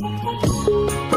হায়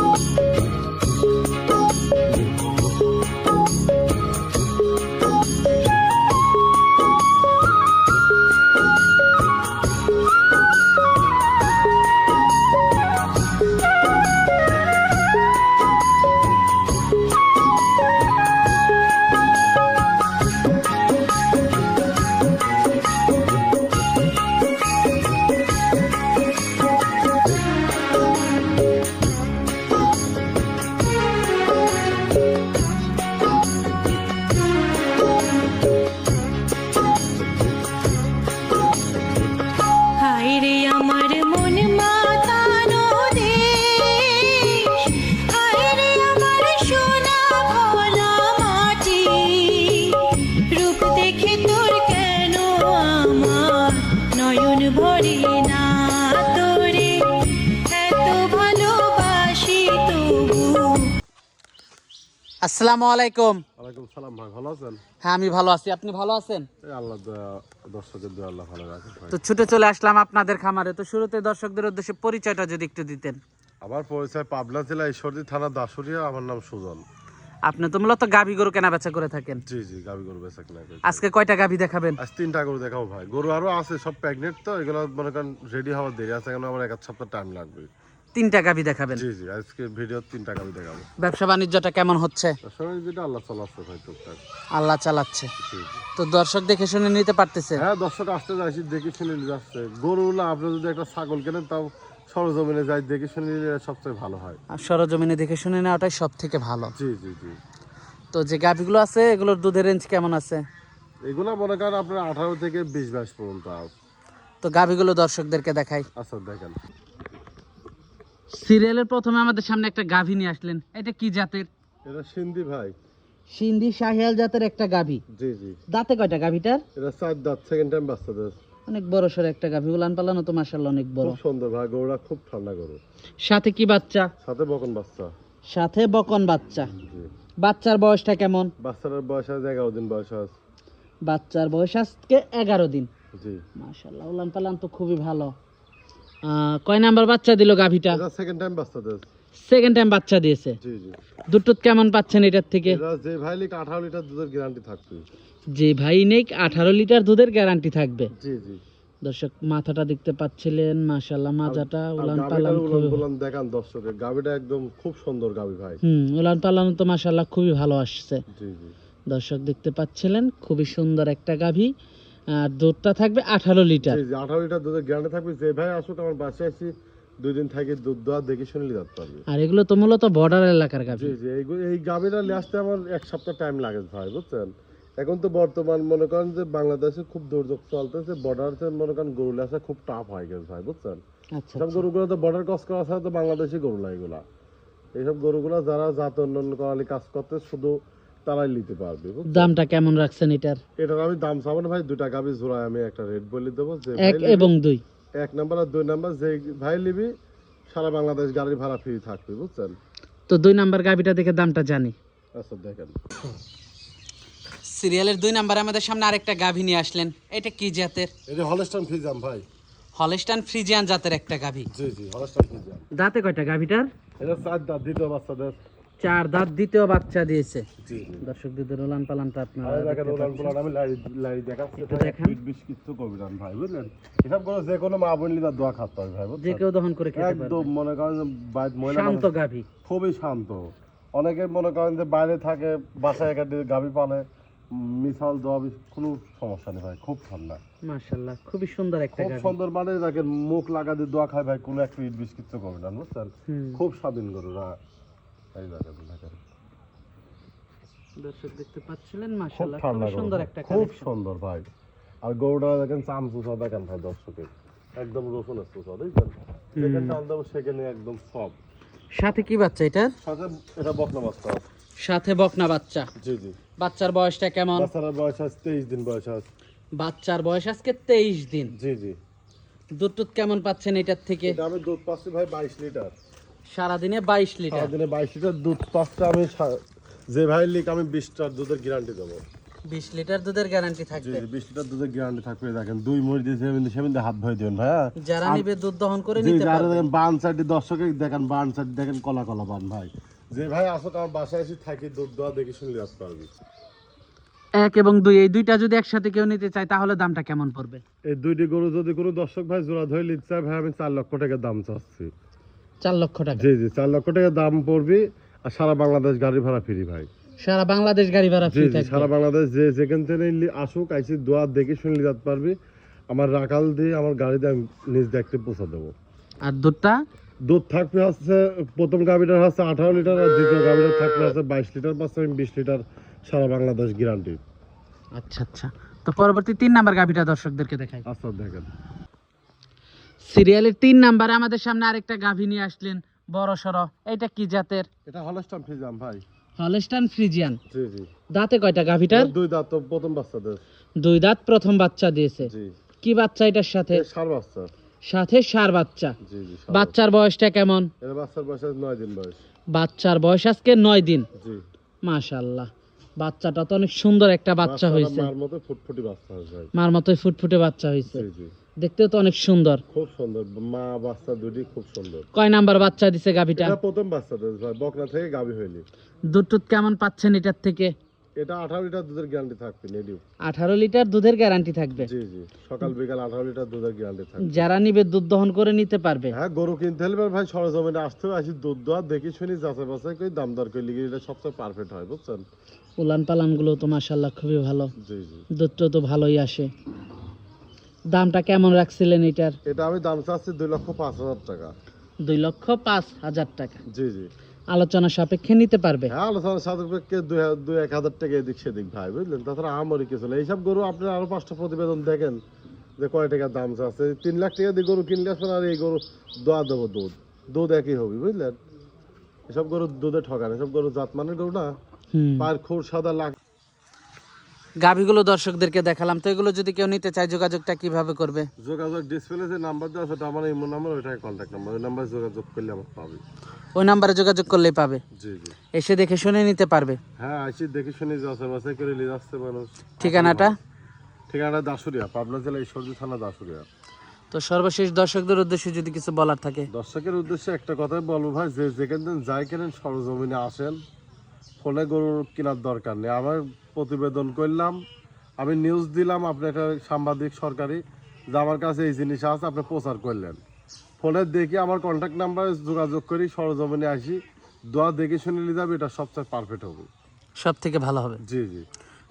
আসসালামু আলাইকুম। ওয়ালাইকুম সালাম ভাই ভালো আছেন? হ্যাঁ আমি ভালো আছি। আপনি ভালো আছেন? আল্লাহ দর্শকের দয়া আল্লাহ ভালো রাখে তো ছুটে চলে আসলাম আপনাদের খামারে। তো শুরুতে দর্শকদের উদ্দেশ্যে পরিচয়টা যদি একটু দিতেন। আমার পরিচয় পাবনা জেলা ঈশ্বরদী থানা দাসুরিয়া আমার নাম সুজন। আপনি তো মূলত গাভী গরু কেনা বেচা করে থাকেন। জি জি গাবি গরু বেচা কিনা করি। আজকে কয়টা গাভী দেখাবেন? আজ তিনটা গরু দেখাবো ভাই। গরু আরও আছে সব প্রেগনেন্ট তো এগুলো মনে করেন রেডি হওয়ার দেরি আছে আমার এক সপ্তাহ টাইম লাগবে। তিনটা গাভী দেখাবেন। জি জি আজকে ভিডিও তিনটা গাবি দেখাবো। ব্যবসা বাণিজ্যটা কেমন হচ্ছে? যেটা আল্লাহ চালাচ্ছে ভাই টুকটাক। আল্লাহ চালাচ্ছে। তো দর্শক দেখে শুনে নিতে পারতেছে? হ্যাঁ দর্শক আসতে যাচ্ছি দেখে শুনে গরুগুলো আপনি যদি একটা ছাগল কেনেন তাও সরজমিনে যাই দেখে শুনে নিলে সবচেয়ে ভালো হয়। আর সরজমিনে দেখে শুনে নেওয়াটাই সব থেকে ভালো। জি জি জি। তো যে গাভীগুলো আছে এগুলোর দুধের রেঞ্জ কেমন আছে? এগুলো মনে করেন আপনার আঠারো থেকে বিশ বাইশ পর্যন্ত আছে। তো গাভীগুলো দর্শকদেরকে দেখাই। আচ্ছা দেখেন। সিরিয়ালের প্রথমে আমাদের সামনে একটা গাভী নিয়ে আসলেন। এটা কি জাতের? এটা সিন্ধি ভাই। সিন্ধি শাহিয়াল জাতের একটা গাভী। জি জি। দাঁতে কয়টা গাভীটার? এটা চার দাঁত সেকেন্ড টাইম বাচ্চাদের। অনেক বড় সড় একটা গাভী উলান পালানো তো মাসাল্লাহ অনেক বড়। খুব সুন্দর ভাই গরুটা খুব ঠান্ডা গরু। সাথে কি বাচ্চা? সাথে বকন বাচ্চা। সাথে বকন বাচ্চা। জি। বাচ্চার বয়সটা কেমন? বাচ্চার বয়স আছে এগারো দিন বয়স আছে বাচ্চার বয়স আজকে এগারো দিন। জি। মাসাল্লাহ উলান পালান তো খুবই ভালো। কয় নাম্বার বাচ্চা দিল গাভীটা? এটা সেকেন্ড টাইম বাচ্চাদের সেকেন্ড টাইম বাচ্চা দিয়েছে। জি জি। দুটোত কেমন পাচ্ছেন এটার থেকে? যে ভাই লিখ আঠারো লিটার দুধের গ্যারান্টি থাকবে। যে ভাই নেই আঠারো লিটার দুধের গ্যারান্টি থাকবে। জি জি। দর্শক মাথাটা দেখতে পাচ্ছিলেন মাশাল্লাহ মাজাটা উলান পালান উলান দেখান দর্শকের গাভিটা একদম খুব সুন্দর গাভি ভাই। হুম উলান পালানো তো মাশাল্লাহ খুবই ভালো আসছে। জি জি। দর্শক দেখতে পাচ্ছিলেন খুবই সুন্দর একটা গাভী। আর দুধটা থাকবে আঠারো লিটার। আঠারো লিটার দুধের গ্যারান্টি থাকবে। যে ভাই আসুক আমার বাসায় আসি দুই দিন থেকে দুধ দেওয়া দেখে শুনে নিয়ে যেতে পারবে। আর এগুলো তো মূলত বর্ডার এলাকার গাভী। জি জি এই গাভিটা নিয়ে আসতে আমার এক সপ্তাহ টাইম লাগে ভাই বুঝছেন? এখন তো বর্তমান মনে করেন যে বাংলাদেশে খুব দুর্যোগ চলতেছে বর্ডারতে মনে করেন গরু আসা খুব টাফ হয়ে গেছে ভাই বুঝছেন? আচ্ছা সব গরুগুলো তো বর্ডার ক্রস করা ছাড়া তো বাংলাদেশি গরু না এগুলা। এইসব গরুগুলো যারা জাত উন্নয়ন করালি কাজ করতে শুধু তারাই নিতে পারবে দামটা কেমন রাখছেন এটার? এটার আমি দাম চাবো না ভাই দুটা গাভি জোড়ায় আমি একটা রেট বলে দেবো যে এক এবং দুই। এক নাম্বার আর দুই নাম্বার যে ভাই নিবি সারা বাংলাদেশ গাড়ি ভাড়া ফ্রি থাকবে বুঝছেন? তো দুই নাম্বার গাভীটা দেখে দামটা জানি। আচ্ছা দেখেন। সিরিয়ালের দুই নাম্বারে আমাদের সামনে আরেকটা গাভী নিয়ে আসলেন। এটা কি জাতের? এটা হলস্টান ফ্রিজাম ভাই। হলস্টান ফ্রিজিয়ান জাতের একটা গাভী। জি জি হলস্টান ফ্রিজাম দাঁতে কয়টা গাভীটার? এটা চার দাঁত দ্বিতীয় বাচ্চাদের। চার দাঁত দ্বিতীয় বাচ্চা দিয়েছে। দর্শক দুধের উলান পালানটা আপনারা যে কোনো মা বোন লিদার দোয়া খাতে হবে ভাই যে কেউ দহন করে খেতে একদম মনে করেন যে বাইরে মহিলা শান্ত গাভী। খুবই শান্ত। অনেকে মনে করেন যে বাইরে থাকে বাসায় একা গাভি পালে মিশাল দেওয়া কোনো সমস্যা নেই ভাই খুব ঠান্ডা। মাশাআল্লাহ খুবই সুন্দর একটা খুব সুন্দর মানে মুখ লাগা দিয়ে দোয়া খায় ভাই কোনো একটা ইট বিষ কিচ্ছু করবে না বুঝছেন? খুব স্বাধীন গরু দর্শক দেখতে পাচ্ছিলেন মাশাআল্লাহ ঠান্ডা সুন্দর একটা খুব সুন্দর ভাই। আর গরুটা দেখেন চাম দেখেন ভাই দর্শকের। একদম রসুনের চুষা দেখছেন? যেখানে চাল সেখানে একদম সব। সাথে কি বাচ্চা এটার সাথে এটা বকনা বাচ্চা। সাথে বকনা বাচ্চা। জি জি। বাচ্চার বয়সটা কেমন? বাচ্চার বয়স আছে তেইশ দিন বয়স আছে বাচ্চার বয়স আজকে তেইশ দিন। জি জি। দুধ টুধ কেমন পাচ্ছেন এটার থেকে? আমি দুধ পাচ্ছি ভাই বাইশ লিটার। সারাদিনে বাইশ লিটার। সারাদিনে বাইশ লিটার দুধ পাচ্ছি আমি যে ভাই লিক আমি বিশটার দুধের গ্যারান্টি দেবো। বিশ লিটার দুধের গ্যারান্টি থাকবে? বিশ লিটার দুধের গ্যারান্টি থাকবে দেখেন দুই মরি দিয়েছে সেমিন সেমিন হাত ভয় দেবেন ভাইয়া। যারা নিবে দুধ দহন করে নিতে পারবে। দেখেন বান সাইডে দর্শকে দেখেন বান সাইড দেখেন কলা কলা বান ভাই। যে ভাই আসো আমার বাসায় এসে থাকি দুধ দেওয়া দেখে শুনে আসতে পারবি। এক এবং দুই এই দুইটা যদি একসাথে কেউ নিতে চায় তাহলে দামটা কেমন পড়বে? এই দুইটি গরু যদি কোনো দর্শক ভাই জোড়া ধরে নিতে চায় ভাই আমি চার লক্ষ টাকা দাম চাচ্ছি। চার লক্ষ টাকা। জি জি চার লক্ষ টাকা দাম পড়বি আর সারা বাংলাদেশ গাড়ি ভাড়া ফ্রি ভাই। সারা বাংলাদেশ গাড়ি ভাড়া ফ্রি জি সারা বাংলাদেশ যে যেখান থেকে আসুক আইসি দোয়া দেখে শুনে যেতে পারবি। আমার রাখাল দিয়ে আমার গাড়িতে আমি নিজ দেখতে পৌঁছা দেবো। আর দুধটা? দুধ থাকবে হচ্ছে প্রথম গাভিটার হচ্ছে আঠারো লিটার আর দ্বিতীয় গাভিটার থাকবে হচ্ছে বাইশ লিটার পাঁচ আমি বিশ লিটার সারা বাংলাদেশ গ্যারান্টি আচ্ছা আচ্ছা। তো পরবর্তী তিন নাম্বার গাভিটা দর্শকদেরকে দেখাই। আচ্ছা দেখেন। সিরিয়ালের তিন নাম্বারে আমাদের সামনে আরেকটা গাভী নিয়ে আসলেন বড় সড়। এটা কি জাতের? এটা হলস্টাম ফ্রিজাম ভাই। হলস্টান ফ্রিজিয়ান জি জি। দাঁতে কয়টা গাভীটার? দুই দাঁত প্রথম বাচ্চাদের দুই দাঁত প্রথম বাচ্চা দিয়েছে। জি। কি বাচ্চা এটার সাথে? সার বাচ্চা। সাথে সার বাচ্চা। জি জি বাচ্চার বয়সটা কেমন? এর বাচ্চার বয়স আছে নয় দিন বয়স। বাচ্চার বয়স আজকে নয় দিন। জি। মাশাল্লাহ বাচ্চাটা তো অনেক সুন্দর একটা বাচ্চা হয়েছে মার মতো ফুটফুটি বাচ্চা হয়েছে মার মতোই ফুটফুটে বাচ্চা হয়েছে জি জি। দেখতেও তো অনেক সুন্দর। খুব সুন্দর। মা বাচ্চা দুটি খুব সুন্দর। কয় নাম্বার বাচ্চা দিছে গাভীটা? এটা প্রথম বাচ্চাদের ভাই বকনা থেকে গাভী হইলি দুধ টুধ কেমন পাচ্ছেন এটার থেকে? এটা আঠারো লিটার দুধের গ্যারান্টি থাকবে নেডিও আঠারো লিটার দুধের গ্যারান্টি থাকবে? জি জি। সকাল বিকাল আঠারো লিটার দুধের গ্যারান্টি থাকবে। যারা নিবে দুধ দহন করে নিতে পারবে। হ্যাঁ গরু কিনতে হলে ভাই সরজমিনে আসতে হবে আসি দুধ দোয়া দেখি শুনি যাচাই বাছাই করে দাম দর করে লিখে এটা সবচেয়ে পারফেক্ট হয় বুঝছেন? উলান পালানগুলো তো মাসাল্লাহ খুবই ভালো। জি জি। দুধটা তো ভালোই আসে। দামটা কেমন রাখছিলেন এটার? এটা আমি দাম চাচ্ছি দুই লক্ষ পাঁচ হাজার টাকা। দুই লক্ষ পাঁচ হাজার টাকা। জি জি। আলোচনা সাপেক্ষে নিতে পারবে? হ্যাঁ আলোচনা সাপেক্ষে দুই এক হাজার টাকা এদিক সেদিক ভাই বুঝলেন? তাছাড়া আমারই কিছু না এইসব গরু আপনি আরও পাঁচটা প্রতিবেদন দেখেন যে কয় টাকা দাম চাচ্ছে। তিন লাখ টাকা দিয়ে গরু কিনলে আসবেন আর এই গরু দোয়া দেবো দুধ। দুধ একই হবে বুঝলেন? এসব গরু দুধে ঠকান এসব গরু জাত মানের গরু না। পায়ের খুর সাদা লাখ গাভিগুলো দর্শকদেরকে দেখালাম। তো এগুলো যদি কেউ নিতে চায় যোগাযোগটা কীভাবে করবে? যোগাযোগ ডিসপ্লে যে নাম্বার দেওয়া আছে আমার ইমো নাম্বার ওইটাই কন্ট্যাক্ট নাম্বার ওই নাম্বারে যোগাযোগ করলে আমার পাবে ওই নাম্বারে যোগাযোগ করলেই পাবে? জি জি। এসে দেখে শুনে নিতে পারবে? হ্যাঁ আসি দেখে শুনে যাচাই বাছাই করে নিয়ে যাচ্ছে মানুষ। ঠিকানাটা? ঠিকানা দাসুরিয়া পাবনা জেলা ঈশ্বরদী থানা দাসুরিয়া তো সর্বশেষ দর্শকদের উদ্দেশ্যে যদি কিছু বলার থাকে। দর্শকের উদ্দেশ্যে একটা কথাই বলব ভাই যে যেখান যাই কেনেন সরজমিনে আসেন। ফোনে গরুর কেনার দরকার নেই। আমার প্রতিবেদন করলাম আমি নিউজ দিলাম আপনি একটা সাংবাদিক সরকারি যে আমার কাছে এই জিনিস আছে আপনি প্রচার করলেন। ফোনে দেখি আমার কন্ট্যাক্ট নাম্বারে যোগাযোগ করি সরজমিনে আসি দোয়া দেখে শুনে নিয়ে যাবে এটা সবচেয়ে পারফেক্ট হবে। সব থেকে ভালো হবে। জি জি।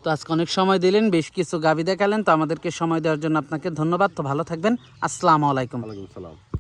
তো আজকে অনেক সময় দিলেন বেশ কিছু গাভি দেখালেন তো আমাদেরকে সময় দেওয়ার জন্য আপনাকে ধন্যবাদ। তো ভালো থাকবেন। আসসালামু আলাইকুম। ওয়ালাইকুম সালাম